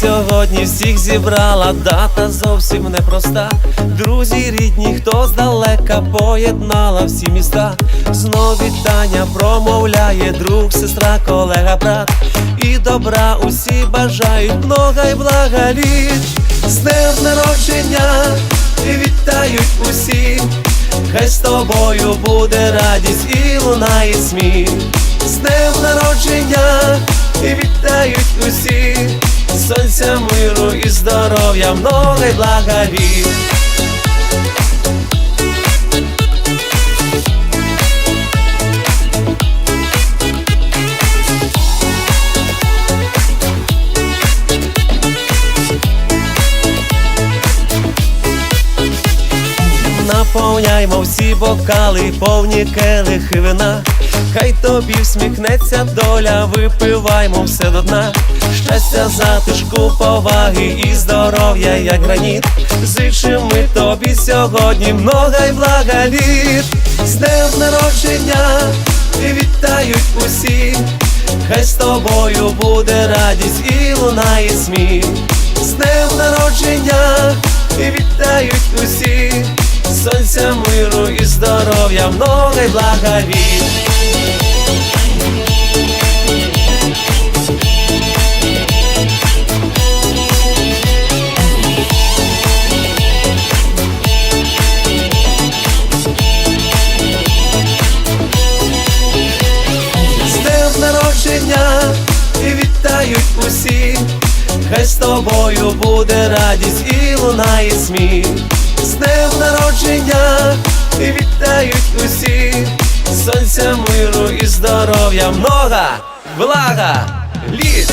сьогодні всіх зібрала дата зовсім непроста. Друзі, рідні, хто здалека поєднала всі міста. Знов вітання промовляє друг, сестра, колега, брат. І добра усі бажають много й блага літ. З днем народження і вітають усі. Хай з тобою буде радість і лунає сміх. З днем народження і вітають усі. Сонця миру і здоров'я, много й Наповняймо всі бокали, повні келихи вина. Хай тобі всміхнеться доля, випиваймо все до дна. Щастя, затишку, поваги і здоров'я, як граніт. Зичим ми тобі сьогодні, много й блага літ. З днем народження і вітають усі. Хай з тобою буде радість і лунає сміх. З днем народження і вітають усі. Сонця миру і здоров'я, много й днем народження і вітають усі, хай з тобою буде радість і лунає сміх. Днем народження. І вітають усі, сонця миру і здоров'я, много, блага, літ.